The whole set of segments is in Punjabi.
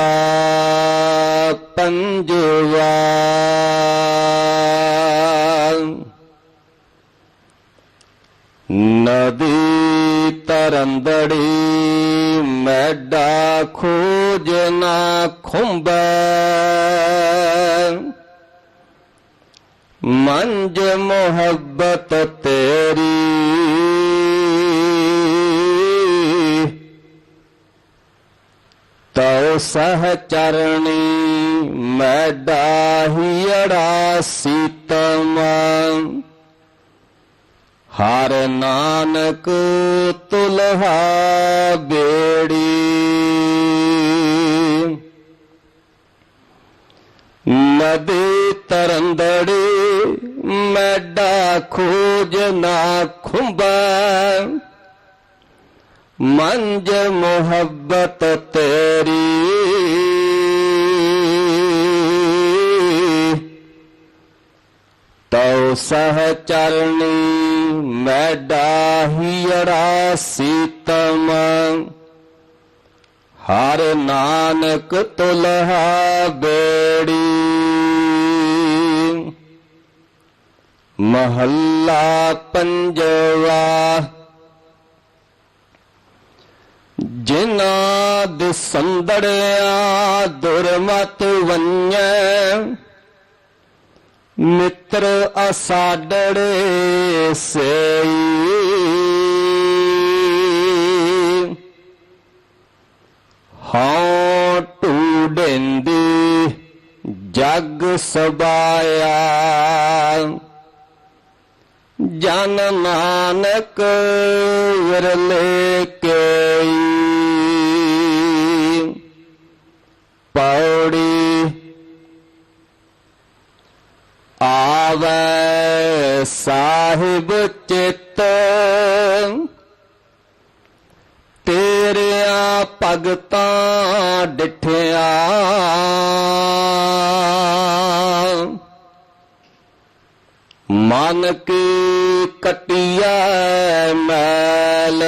ਮਹੱਲਾ ਪੰਜਵਾ ਨਦੀ ਤਰੰਦੜੀ ਮੈਡਾ ਖੋਜ ਨਾ ਖੁੰਬੈ। ਮੰਜ ਮੁਹੱਬਤ ਤੇਰੀ ਤਉ ਸਹ ਚਰਣੀ ਮੈਡਾ ਹੀੜਾ ਸੀਤਮ ਹਰ ਨਾਨਕ ਤੁਲਹਾ ਬੇੜੀ। ਨਦੀ ਤਰੰਦੜੀ, ਮੈਡਾ ਖੋਜ ਨਾ ਖੁੰਬਾ। ਮੰਜ ਮੁਹੱਬਤ ਤੇਰੀ। ਤਉ ਸਹ ਚਰਣੀ ਮੈਡਾ ਹੀੜਾ ਸੀਤਮ ਹਰ ਨਾਨਕ ਤੁਲਹਾ ਬੇੜੀ। ਮਹੱਲਾ ਪੰਜਵਾ ਜਿਨਾ ਦਸੰਦੜਿਆ ਦੁਰਮਤ ਵੰਨੈ। ਮਿੱਤਰ ਅਸਾਡੜੇ ਸੇਈ। ਹਾਂ ਟੂਡਿੰਦੀ ਜਗ ਸਬਾਇਆ। ਜਨ ਨਾਨਕ ਵਿਰਲੇ ਕੇਈ ਪੌੜੀ ਆਵੈ ਸਾਹਿਬ ਚਿੱਤ ਤੇਰਿਆਂ ਭਗਤਾਂ ਡਿਠਿਆ ਮਨ ਕੀ ਕਟਿਆ ਮੈਲ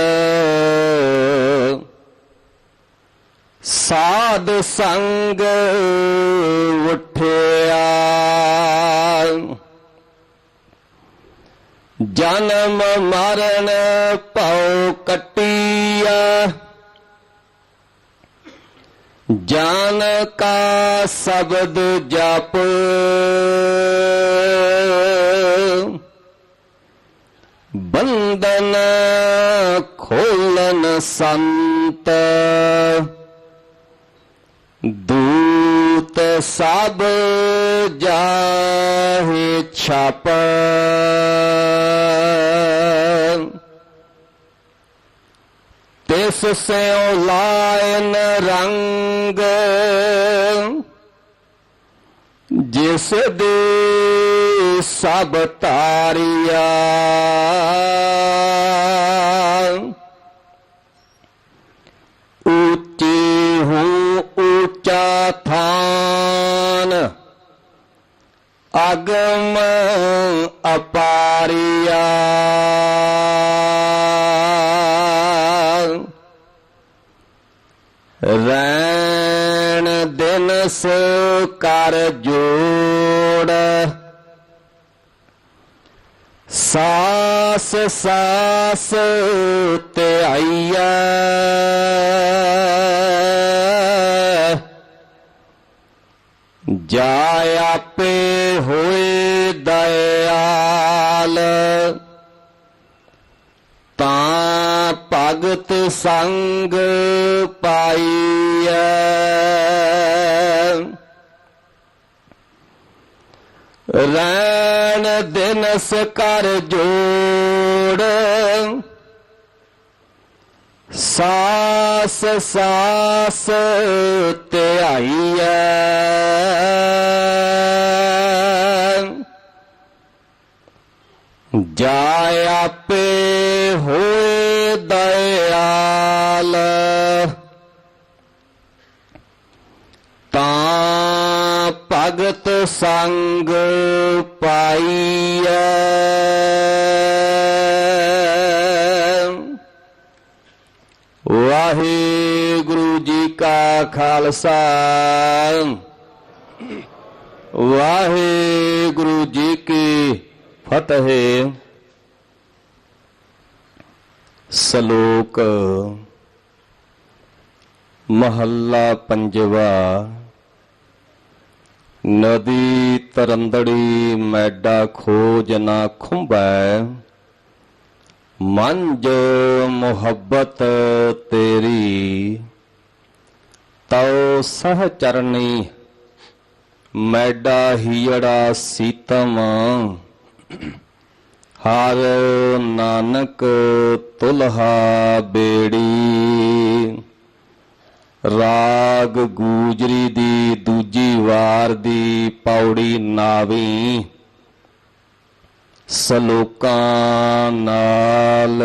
ਸਾਧ ਸੰਗ ਉਠਿਆ। ਜਨਮ ਮਰਨ ਭਉ ਕਟਿਆ। ਜਾਨ ਕਾ ਸ਼ਬਦ ਜਪ। ਬੰਦਨ ਖੋਲਨ ਸੰਤ। ਸਭ ਜਾਹੇ ਛਪ। ਤਿਸ ਸਿਉ ਲਾਇਨ ਰੰਗ, ਜਿਸ ਦੇ ਸਭ ਤਾਰਿਆ ਉੱਚੀ ਹੂੰ ਉੱਚਾ ਥਾਨ ਅਗਮ ਅਪਾਰਿਆ। ਰੈਣ ਦਿਨਸ ਕਰ ਜੋੜ। ਸਾਸ ਸਾਸ ਤੇ ਆਈਆ ਜਾ ਆਪੇ ਹੋਏ ਦਇਆਲ ਤਾਂ ਭਗਤ ਸੰਗ ਪਾਈਐ। ਰੈਣ ਦਿਨਸ ਕਰ ਜੋੜ ਸਾਸ ਸਾਸ ਧਿਆਈਐ। ਜਾਇ ਆਪੇ ਹੋਏ ਦਇਆਲ। ਤਾਂ ਭਗਤ ਸੰਗ ਪਾਈਐ। ਵਾਹਿਗੁਰੂ ਜੀ ਕਾ ਖਾਲਸਾ। ਵਾਹਿਗੁਰੂ ਜੀ ਕੀ ਫਤਿਹ ਸ਼ਲੋਕ ਮਹੱਲਾ ਪੰਜਵਾ। ਨਦੀ ਤਰੰਦੜੀ ਮੈਡਾ ਖੋਜ ਨਾ ਖੁੰਬੈ ਮੰਜ ਮੁਹੱਬਤ ਤੇਰੀ। ਤਉ ਸਹ ਚਰਨੀ ਮੈਡਾ ਹੀੜਾ ਸੀਤਮ। ਹਰ ਨਾਨਕ ਤੁਲਹਾ ਬੇੜੀ ਰਾਗ ਗੂਜਰੀ ਦੀ ਦੂਜੀ ਵਾਰ ਦੀ ਪੌੜੀ ਨਾਵੀ ਸਲੋਕਾਂ ਨਾਲ।